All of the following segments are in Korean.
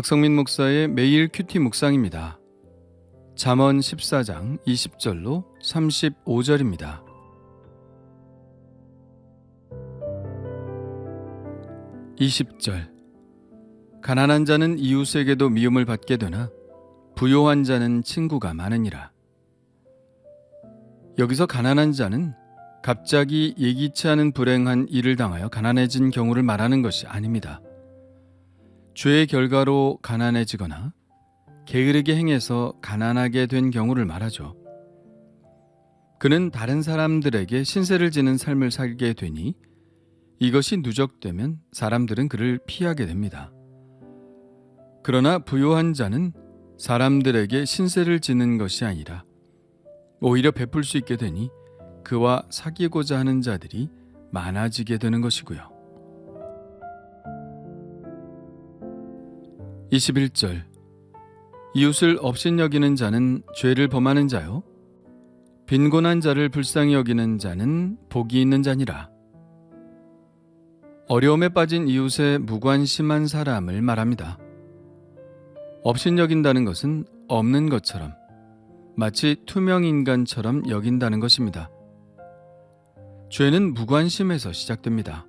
박성민 목사의 매일 큐티 묵상입니다. 잠언 14장 20절로 35절입니다. 20절 가난한 자는 이웃에게도 미움을 받게 되나 부요한 자는 친구가 많으니라. 여기서 가난한 자는 갑자기 예기치 않은 불행한 일을 당하여 가난해진 경우를 말하는 것이 아닙니다. 죄의 결과로 가난해지거나 게으르게 행해서 가난하게 된 경우를 말하죠. 그는 다른 사람들에게 신세를 지는 삶을 살게 되니 이것이 누적되면 사람들은 그를 피하게 됩니다. 그러나 부요한 자는 사람들에게 신세를 지는 것이 아니라 오히려 베풀 수 있게 되니 그와 사귀고자 하는 자들이 많아지게 되는 것이고요. 21절 이웃을 업신여기는 자는 죄를 범하는 자요 빈곤한 자를 불쌍히 여기는 자는 복이 있는 자니라 어려움에 빠진 이웃에 무관심한 사람을 말합니다. 업신여긴다는 것은 없는 것처럼 마치 투명 인간처럼 여긴다는 것입니다. 죄는 무관심에서 시작됩니다.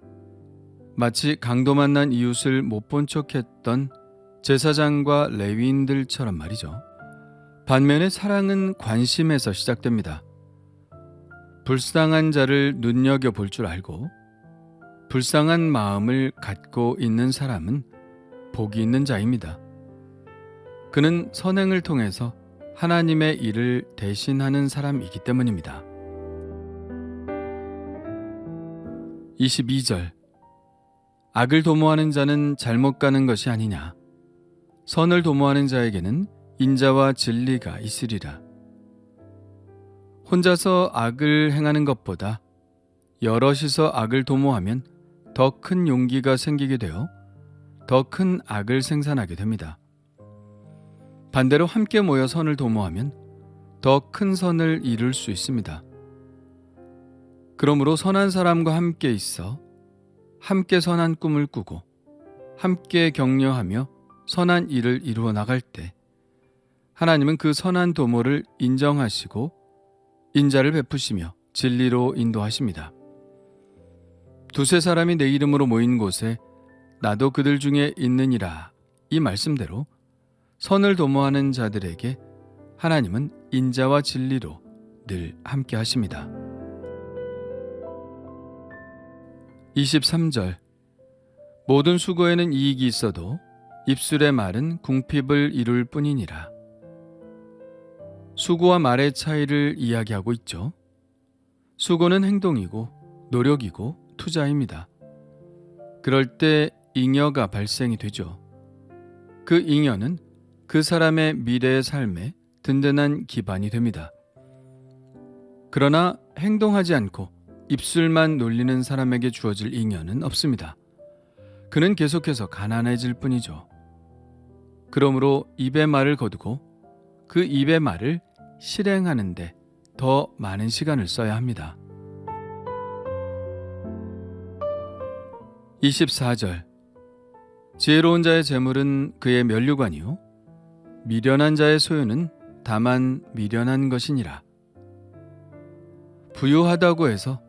마치 강도 만난 이웃을 못 본 척했던 제사장과 레위인들처럼 말이죠. 반면에 사랑은 관심에서 시작됩니다. 불쌍한 자를 눈여겨 볼 줄 알고 불쌍한 마음을 갖고 있는 사람은 복이 있는 자입니다. 그는 선행을 통해서 하나님의 일을 대신하는 사람이기 때문입니다. 22절 악을 도모하는 자는 잘못 가는 것이 아니냐 선을 도모하는 자에게는 인자와 진리가 있으리라 혼자서 악을 행하는 것보다 여럿이서 악을 도모하면 더 큰 용기가 생기게 되어 더 큰 악을 생산하게 됩니다. 반대로 함께 모여 선을 도모하면 더 큰 선을 이룰 수 있습니다. 그러므로 선한 사람과 함께 있어 함께 선한 꿈을 꾸고 함께 격려하며 선한 일을 이루어 나갈 때 하나님은 그 선한 도모를 인정하시고 인자를 베푸시며 진리로 인도하십니다. 두세 사람이 내 이름으로 모인 곳에 나도 그들 중에 있느니라 이 말씀대로 선을 도모하는 자들에게 하나님은 인자와 진리로 늘 함께 하십니다. 23절 모든 수고에는 이익이 있어도 입술의 말은 궁핍을 이룰 뿐이니라. 수고와 말의 차이를 이야기하고 있죠. 수고는 행동이고 노력이고 투자입니다. 그럴 때 잉여가 발생이 되죠. 그 잉여는 그 사람의 미래의 삶에 든든한 기반이 됩니다. 그러나 행동하지 않고 입술만 놀리는 사람에게 주어질 잉여는 없습니다. 그는 계속해서 가난해질 뿐이죠. 그러므로 입의 말을 거두고 그 입의 말을 실행하는데 더 많은 시간을 써야 합니다. 24절 지혜로운 자의 재물은 그의 면류관이요 미련한 자의 소유는 다만 미련한 것이니라. 부유하다고 해서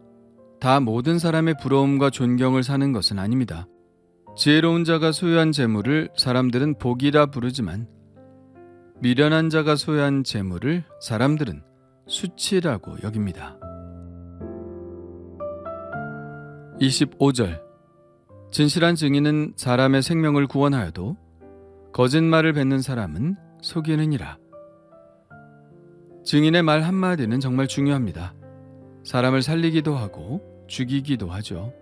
다 모든 사람의 부러움과 존경을 사는 것은 아닙니다. 지혜로운 자가 소유한 재물을 사람들은 복이라 부르지만 미련한 자가 소유한 재물을 사람들은 수치라고 여깁니다. 25절 진실한 증인은 사람의 생명을 구원하여도 거짓말을 뱉는 사람은 속이느니라. 증인의 말 한마디는 정말 중요합니다. 사람을 살리기도 하고 죽이기도 하죠.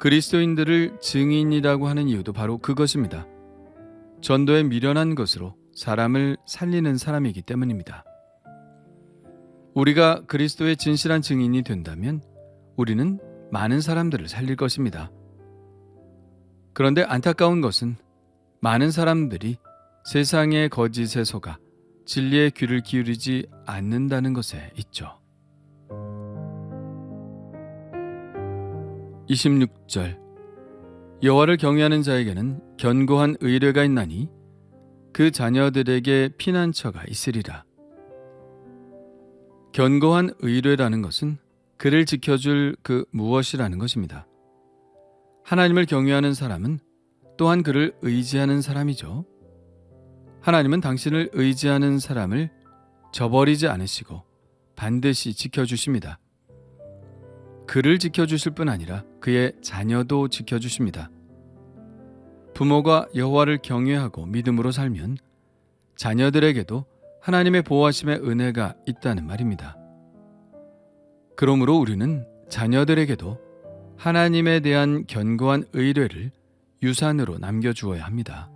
그리스도인들을 증인이라고 하는 이유도 바로 그것입니다. 전도에 미련한 것으로 사람을 살리는 사람이기 때문입니다. 우리가 그리스도의 진실한 증인이 된다면 우리는 많은 사람들을 살릴 것입니다. 그런데 안타까운 것은 많은 사람들이 세상의 거짓에 속아 진리의 귀를 기울이지 않는다는 것에 있죠. 26절 여호와를 경외하는 자에게는 견고한 의뢰가 있나니 그 자녀들에게 피난처가 있으리라. 견고한 의뢰라는 것은 그를 지켜줄 그 무엇이라는 것입니다. 하나님을 경외하는 사람은 또한 그를 의지하는 사람이죠. 하나님은 당신을 의지하는 사람을 저버리지 않으시고 반드시 지켜주십니다. 그를 지켜주실 뿐 아니라 그의 자녀도 지켜주십니다. 부모가 여호와를 경외하고 믿음으로 살면 자녀들에게도 하나님의 보호하심의 은혜가 있다는 말입니다. 그러므로 우리는 자녀들에게도 하나님에 대한 견고한 의뢰를 유산으로 남겨주어야 합니다.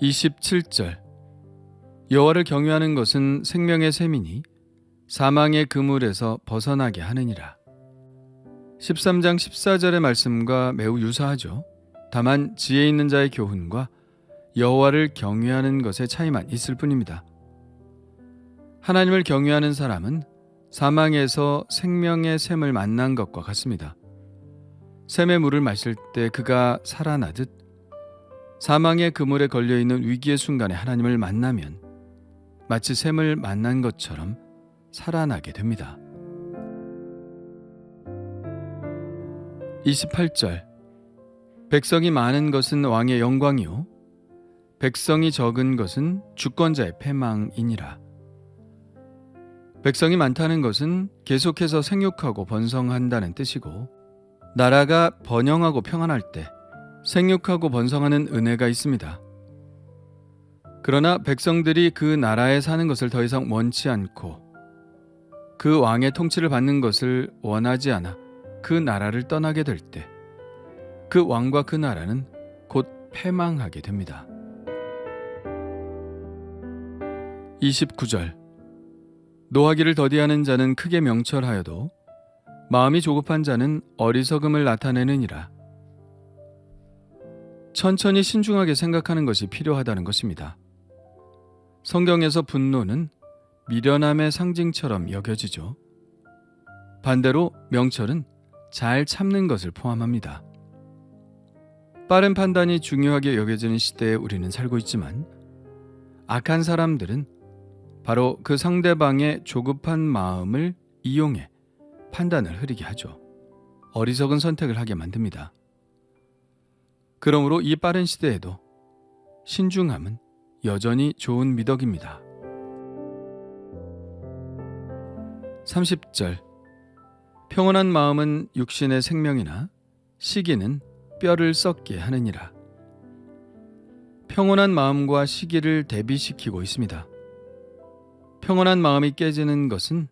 27절 여호와를 경외하는 것은 생명의 셈이니 사망의 그물에서 벗어나게 하느니라. 13장 14절의 말씀과 매우 유사하죠. 다만 지혜 있는 자의 교훈과 여호와를 경외하는 것의 차이만 있을 뿐입니다. 하나님을 경외하는 사람은 사망에서 생명의 샘을 만난 것과 같습니다. 샘의 물을 마실 때 그가 살아나듯 사망의 그물에 걸려 있는 위기의 순간에 하나님을 만나면 마치 샘을 만난 것처럼 살아나게 됩니다. 28절 백성이 많은 것은 왕의 영광이요 백성이 적은 것은 주권자의 패망이니라. 백성이 많다는 것은 계속해서 생육하고 번성한다는 뜻이고 나라가 번영하고 평안할 때 생육하고 번성하는 은혜가 있습니다. 그러나 백성들이 그 나라에 사는 것을 더 이상 원치 않고 그 왕의 통치를 받는 것을 원하지 않아 그 나라를 떠나게 될 때 그 왕과 그 나라는 곧 패망하게 됩니다. 29절 노하기를 더디하는 자는 크게 명철하여도 마음이 조급한 자는 어리석음을 나타내느니라. 천천히 신중하게 생각하는 것이 필요하다는 것입니다. 성경에서 분노는 미련함의 상징처럼 여겨지죠. 반대로 명철은 잘 참는 것을 포함합니다. 빠른 판단이 중요하게 여겨지는 시대에 우리는 살고 있지만 악한 사람들은 바로 그 상대방의 조급한 마음을 이용해 판단을 흐리게 하죠. 어리석은 선택을 하게 만듭니다. 그러므로 이 빠른 시대에도 신중함은 여전히 좋은 미덕입니다. 30절 평온한 마음은 육신의 생명이나 시기는 뼈를 썩게 하느니라. 평온한 마음과 시기를 대비시키고 있습니다. 평온한 마음이 깨지는 것은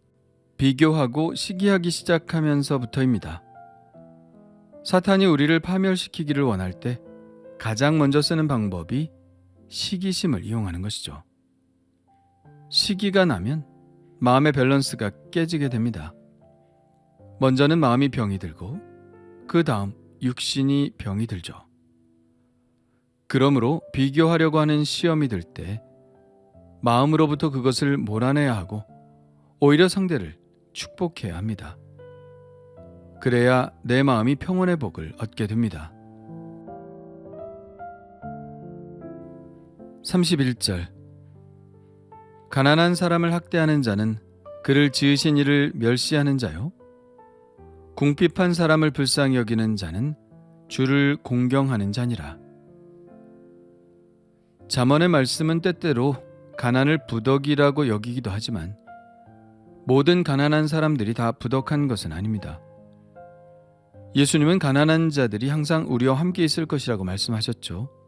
비교하고 시기하기 시작하면서부터입니다. 사탄이 우리를 파멸시키기를 원할 때 가장 먼저 쓰는 방법이 시기심을 이용하는 것이죠. 시기가 나면 마음의 밸런스가 깨지게 됩니다. 먼저는 마음이 병이 들고 그 다음 육신이 병이 들죠. 그러므로 비교하려고 하는 시험이 들 때 마음으로부터 그것을 몰아내야 하고 오히려 상대를 축복해야 합니다. 그래야 내 마음이 평온의 복을 얻게 됩니다. 31절 가난한 사람을 학대하는 자는 그를 지으신 이를 멸시하는 자요 궁핍한 사람을 불쌍히 여기는 자는 주를 공경하는 자니라. 잠언의 말씀은 때때로 가난을 부덕이라고 여기기도 하지만 모든 가난한 사람들이 다 부덕한 것은 아닙니다. 예수님은 가난한 자들이 항상 우리와 함께 있을 것이라고 말씀하셨죠.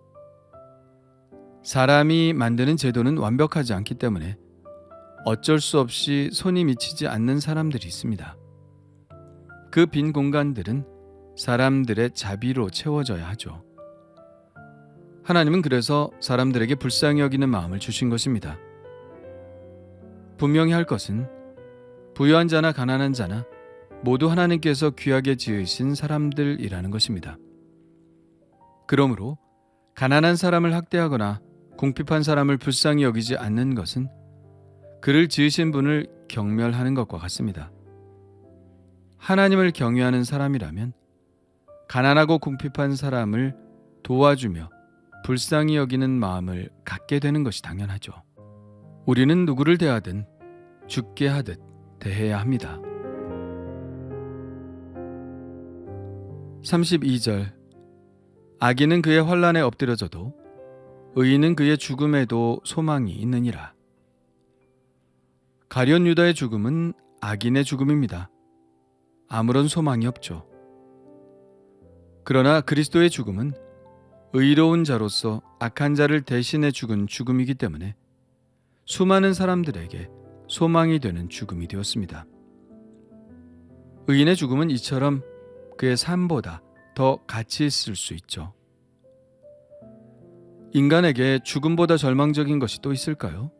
사람이 만드는 제도는 완벽하지 않기 때문에 어쩔 수 없이 손이 미치지 않는 사람들이 있습니다. 그 빈 공간들은 사람들의 자비로 채워져야 하죠. 하나님은 그래서 사람들에게 불쌍히 여기는 마음을 주신 것입니다. 분명히 할 것은 부유한 자나 가난한 자나 모두 하나님께서 귀하게 지으신 사람들이라는 것입니다. 그러므로 가난한 사람을 학대하거나 궁핍한 사람을 불쌍히 여기지 않는 것은 그를 지으신 분을 경멸하는 것과 같습니다. 하나님을 경외하는 사람이라면 가난하고 궁핍한 사람을 도와주며 불쌍히 여기는 마음을 갖게 되는 것이 당연하죠. 우리는 누구를 대하든 죽게 하듯 대해야 합니다. 32절 악인은 그의 환란에 엎드려져도 의인은 그의 죽음에도 소망이 있느니라. 가련 유다의 죽음은 악인의 죽음입니다. 아무런 소망이 없죠. 그러나 그리스도의 죽음은 의로운 자로서 악한 자를 대신해 죽은 죽음이기 때문에 수많은 사람들에게 소망이 되는 죽음이 되었습니다. 의인의 죽음은 이처럼 그의 삶보다 더 가치 있을 수 있죠. 인간에게 죽음보다 절망적인 것이 또 있을까요?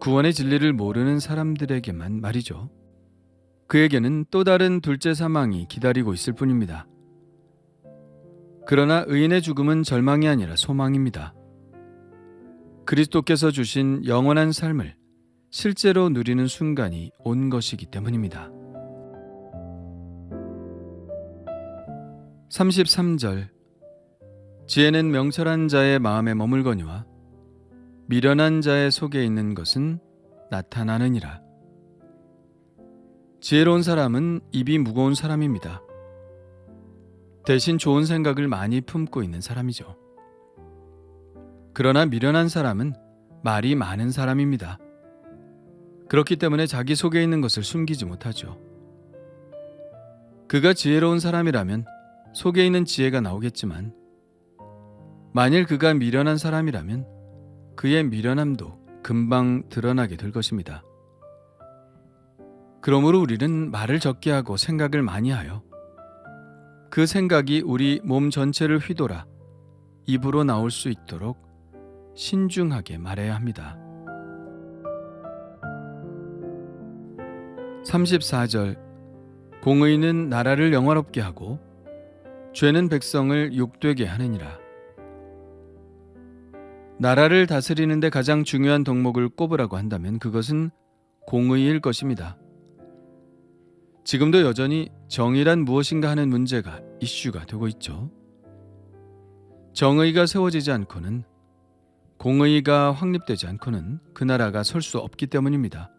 구원의 진리를 모르는 사람들에게만 말이죠. 그에게는 또 다른 둘째 사망이 기다리고 있을 뿐입니다. 그러나 의인의 죽음은 절망이 아니라 소망입니다. 그리스도께서 주신 영원한 삶을 실제로 누리는 순간이 온 것이기 때문입니다. 33절 지혜는 명철한 자의 마음에 머물거니와 미련한 자의 속에 있는 것은 나타나느니라. 지혜로운 사람은 입이 무거운 사람입니다. 대신 좋은 생각을 많이 품고 있는 사람이죠. 그러나 미련한 사람은 말이 많은 사람입니다. 그렇기 때문에 자기 속에 있는 것을 숨기지 못하죠. 그가 지혜로운 사람이라면 속에 있는 지혜가 나오겠지만 만일 그가 미련한 사람이라면 그의 미련함도 금방 드러나게 될 것입니다. 그러므로 우리는 말을 적게 하고 생각을 많이 하여 그 생각이 우리 몸 전체를 휘돌아 입으로 나올 수 있도록 신중하게 말해야 합니다. 34절 공의는 나라를 영화롭게 하고 죄는 백성을 욕되게 하느니라. 나라를 다스리는데 가장 중요한 덕목을 꼽으라고 한다면 그것은 공의일 것입니다. 지금도 여전히 정의란 무엇인가 하는 문제가 이슈가 되고 있죠. 정의가 세워지지 않고는 공의가 확립되지 않고는 그 나라가 설 수 없기 때문입니다.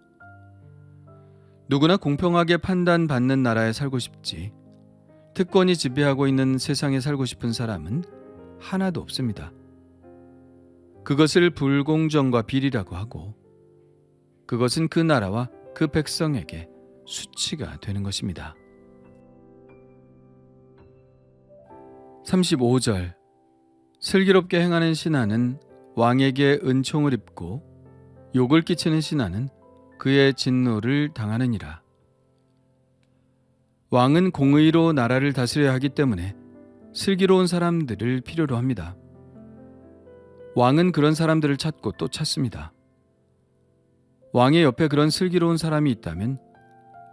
누구나 공평하게 판단받는 나라에 살고 싶지 특권이 지배하고 있는 세상에 살고 싶은 사람은 하나도 없습니다. 그것을 불공정과 비리라고 하고 그것은 그 나라와 그 백성에게 수치가 되는 것입니다. 35절 슬기롭게 행하는 신하는 왕에게 은총을 입고 욕을 끼치는 신하는 그의 진노를 당하느니라. 왕은 공의로 나라를 다스려야 하기 때문에 슬기로운 사람들을 필요로 합니다. 왕은 그런 사람들을 찾고 또 찾습니다. 왕의 옆에 그런 슬기로운 사람이 있다면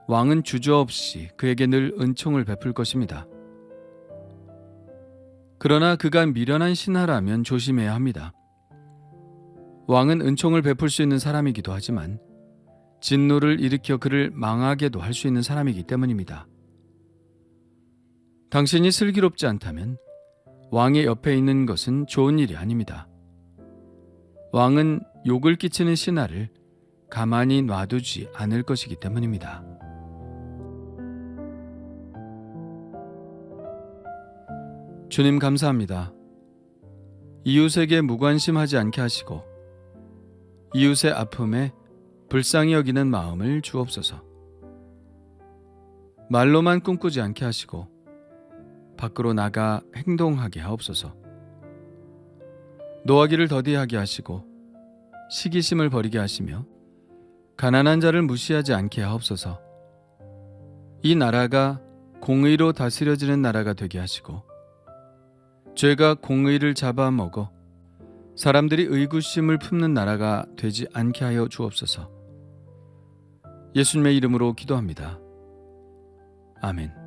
왕은 주저없이 그에게 늘 은총을 베풀 것입니다. 그러나 그가 미련한 신하라면 조심해야 합니다. 왕은 은총을 베풀 수 있는 사람이기도 하지만 진노를 일으켜 그를 망하게도 할 수 있는 사람이기 때문입니다. 당신이 슬기롭지 않다면 왕의 옆에 있는 것은 좋은 일이 아닙니다. 왕은 욕을 끼치는 신하를 가만히 놔두지 않을 것이기 때문입니다. 주님 감사합니다. 이웃에게 무관심하지 않게 하시고 이웃의 아픔에 불쌍히 여기는 마음을 주옵소서. 말로만 꿈꾸지 않게 하시고 밖으로 나가 행동하게 하옵소서. 노하기를 더디하게 하시고 시기심을 버리게 하시며 가난한 자를 무시하지 않게 하옵소서. 이 나라가 공의로 다스려지는 나라가 되게 하시고 죄가 공의를 잡아먹어 사람들이 의구심을 품는 나라가 되지 않게 하여 주옵소서. 예수님의 이름으로 기도합니다. 아멘.